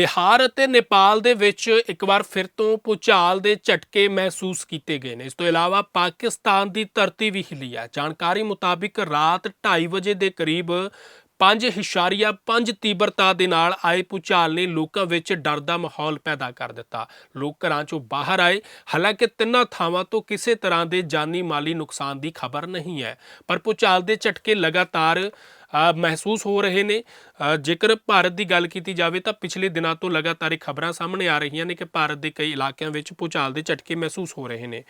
ਬਿਹਾਰ ਅਤੇ ਨੇਪਾਲ ਦੇ ਵਿੱਚ ਇੱਕ ਵਾਰ ਫਿਰ ਤੋਂ ਭੂਚਾਲ ਦੇ ਝਟਕੇ ਮਹਿਸੂਸ ਕੀਤੇ ਗਏ ਨੇ। ਇਸ ਤੋਂ ਇਲਾਵਾ ਪਾਕਿਸਤਾਨ ਦੀ ਧਰਤੀ ਵੀ ਹਿੱਲੀ ਹੈ ਜਾਣਕਾਰੀ ਮੁਤਾਬਿਕ ਰਾਤ 2:30 ਵਜੇ ਦੇ ਕਰੀਬ 5.5 ਤੀਬਰਤਾ ਦੇ ਨਾਲ ਆਏ ਭੂਚਾਲ ਨੇ ਲੋਕਾਂ ਵਿੱਚ ਡਰ ਦਾ ਮਾਹੌਲ ਪੈਦਾ ਕਰ ਦਿੱਤਾ। ਲੋਕ ਘਰਾਂ ਚੋਂ ਬਾਹਰ ਆਏ। ਹਾਲਾਂਕਿ ਤਿੰਨਾਂ ਥਾਵਾਂ ਤੋਂ ਕਿਸੇ ਤਰ੍ਹਾਂ ਦੇ ਜਾਨੀ ਮਾਲੀ ਨੁਕਸਾਨ ਦੀ ਖਬਰ ਨਹੀਂ ਹੈ। ਪਰ ਭੂਚਾਲ ਦੇ ਝਟਕੇ ਲਗਾਤਾਰ ਮਹਿਸੂਸ ਹੋ ਰਹੇ ਨੇ। ਜੇਕਰ ਭਾਰਤ ਦੀ ਗੱਲ ਕੀਤੀ ਜਾਵੇ ਤਾਂ ਪਿਛਲੇ ਦਿਨਾਂ ਤੋਂ ਲਗਾਤਾਰ ਇਹ ਖਬਰਾਂ ਸਾਹਮਣੇ ਆ ਰਹੀਆਂ ਨੇ ਕਿ ਭਾਰਤ ਦੇ ਕਈ ਇਲਾਕਿਆਂ ਵਿੱਚ ਭੂਚਾਲ ਦੇ ਝਟਕੇ ਮਹਿਸੂਸ ਹੋ ਰਹੇ ਨੇ।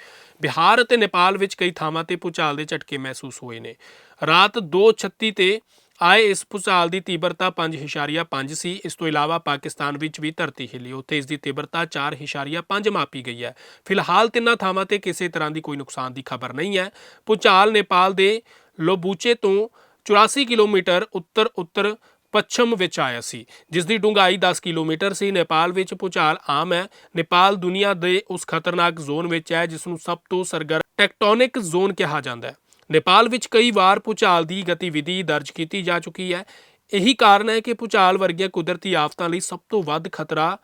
ਬਿਹਾਰ ਅਤੇ ਨੇਪਾਲ ਵਿੱਚ ਕਈ ਥਾਵਾਂ ਤੇ ਭੂਚਾਲ ਦੇ ਝਟਕੇ ਮਹਿਸੂਸ ਹੋਏ ਨੇ। ਰਾਤ 2:36 ਤੇ ਆਏ ਇਸ ਭੂਚਾਲ ਦੀ ਤੀਬਰਤਾ 5.5 ਸੀ। ਇਸ ਤੋਂ ਇਲਾਵਾ ਪਾਕਿਸਤਾਨ ਵਿੱਚ ਵੀ ਧਰਤੀ ਹਿੱਲੀ। ਉੱਥੇ ਇਸ ਦੀ ਤੀਬਰਤਾ 4.5 ਮਾਪੀ ਗਈ ਹੈ। ਫਿਲਹਾਲ ਤਿੰਨਾਂ ਥਾਵਾਂ ਤੇ ਕਿਸੇ ਤਰ੍ਹਾਂ ਦੀ ਕੋਈ ਨੁਕਸਾਨ ਦੀ ਖਬਰ ਨਹੀਂ ਹੈ। ਭੂਚਾਲ ਨੇਪਾਲ ਦੇ ਲੋਬੂਚੇ ਤੋਂ 84 ਕਿਲੋਮੀਟਰ ਉੱਤਰ ਉੱਤਰ ਪੱਛਮ ਵਿੱਚ ਆਇਆ ਸੀ। ਜਿਸ ਦੀ ਡੂੰਘਾਈ 10 ਕਿਲੋਮੀਟਰ ਸੀ। ਨੇਪਾਲ ਵਿੱਚ ਭੂਚਾਲ ਆਮ ਹੈ। ਨੇਪਾਲ ਦੁਨੀਆ ਦੇ ਉਸ ਖਤਰਨਾਕ ਜ਼ੋਨ ਵਿੱਚ ਹੈ, ਜਿਸ ਨੂੰ ਸਭ ਤੋਂ ਸਰਗਰਮ ਟੈਕਟੋਨਿਕ ਜ਼ੋਨ ਕਿਹਾ ਜਾਂਦਾ ਹੈ। ਨੇਪਾਲ ਵਿੱਚ ਕਈ ਵਾਰ ਭੂਚਾਲ ਦੀ ਗਤੀਵਿਧੀ ਦਰਜ ਕੀਤੀ ਜਾ ਚੁੱਕੀ ਹੈ। ਇਹੀ ਕਾਰਨ ਹੈ ਕਿ ਭੂਚਾਲ ਵਰਗੀਆਂ ਕੁਦਰਤੀ ਆਫਤਾਂ ਲਈ ਸਭ ਤੋਂ ਵੱਧ ਖਤਰਾ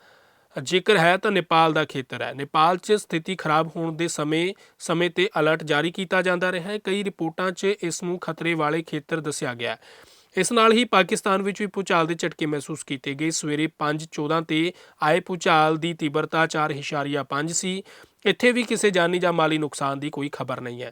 ਜੇਕਰ ਹੈ ਤਾਂ ਨੇਪਾਲ ਦਾ ਖੇਤਰ ਹੈ। ਨੇਪਾਲ 'ਚ ਸਥਿਤੀ ਖਰਾਬ ਹੋਣ ਦੇ ਸਮੇਂ ਸਮੇਂ ਤੇ ਅਲਰਟ ਜਾਰੀ ਕੀਤਾ ਜਾਂਦਾ ਰਿਹਾ ਹੈ। ਕਈ ਰਿਪੋਰਟਾਂ 'ਚ ਇਸ ਨੂੰ ਖਤਰੇ ਵਾਲੇ ਖੇਤਰ ਦੱਸਿਆ ਗਿਆ ਹੈ। ਇਸ ਨਾਲ ਹੀ ਪਾਕਿਸਤਾਨ ਵਿੱਚ ਵੀ ਭੂਚਾਲ ਦੇ ਝਟਕੇ ਮਹਿਸੂਸ ਕੀਤੇ ਗਏ। ਸਵੇਰੇ 5:14 ਤੇ ਆਏ ਭੂਚਾਲ ਦੀ ਤੀਬਰਤਾ 4.5 ਸੀ। ਇੱਥੇ ਵੀ ਕਿਸੇ ਜਾਨੀ ਜਾਂ ਮਾਲੀ ਨੁਕਸਾਨ ਦੀ ਕੋਈ ਖਬਰ ਨਹੀਂ ਹੈ।